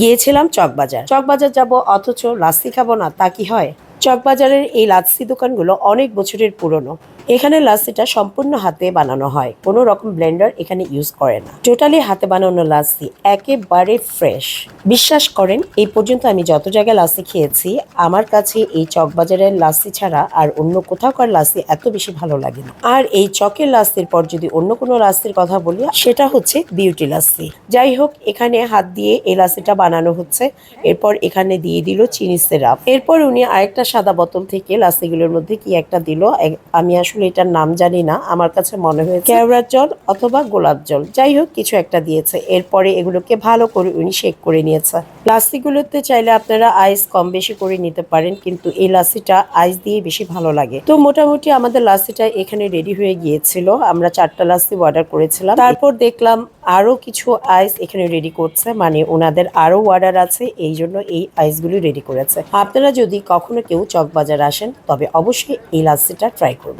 গিয়েছিলাম চকবাজার। চকবাজার যাব অথচ লাস্তি খাব না তা কি হয়? চকবাজারের এই লাচ্ছি দোকানগুলো অনেক বছরের পুরনো। এখানে লাচ্ছিটা সম্পূর্ণ হাতে বানানো হয়। কোনো রকম ব্লেন্ডার এখানে ইউজ করে না। টোটালি হাতে বানানো লাচ্ছি একেবারে ফ্রেশ বিশ্বাস করেন, এই পর্যন্ত আমি যত জায়গায় লাচ্ছি খেয়েছি, আমার কাছে এই চকবাজারের লাচ্ছি ছাড়া আর অন্য কোথাও কোথাওকার লাচ্ছি এত বেশি ভালো লাগে না। আর এই চকের লাচ্ছির পর যদি অন্য কোনো লাচ্ছির কথা বলি, সেটা হচ্ছে বিউটি লাচ্ছি। যাই হোক, এখানে হাত দিয়ে এই লাচ্ছিটা বানানো হচ্ছে। এরপর এখানে দিয়ে দিল চিনি সিরাপ এরপর উনি আরেকটা সাদা বোতল থেকে লাচ্ছিগুলোর মধ্যে কি একটা দিল? আমি আসলে এটার নাম জানি না। আমার কাছে মনে হয়েছে কেওড়ার জল অথবা গোলাপ জল। যাই হোক, কিছু একটা দিয়েছে। এরপরে এগুলোকে ভালো করে উনি শেক করে নিয়েছে। লাচ্ছিগুলোতে চাইলে আপনারা আইস কম বেশি করে নিতে পারেন, কিন্তু এই লাচ্ছিটা আইস দিয়ে বেশি ভালো লাগে। তো মোটামুটি আমাদের লাচ্ছিটা এখানে রেডি হয়ে গিয়েছিল। আমরা চারটা লাচ্ছি অর্ডার করেছিলাম। তারপর দেখলাম আরও কিছু আইস এখানে রেডি করছে মানে ওনাদের আরও অর্ডার আছে, এই জন্য এই আইসগুলি রেডি করেছে। আপনারা যদি কখনো কেউ চকবাজার আসেন, তবে অবশ্যই এই লাচ্ছিটা ট্রাই করবেন।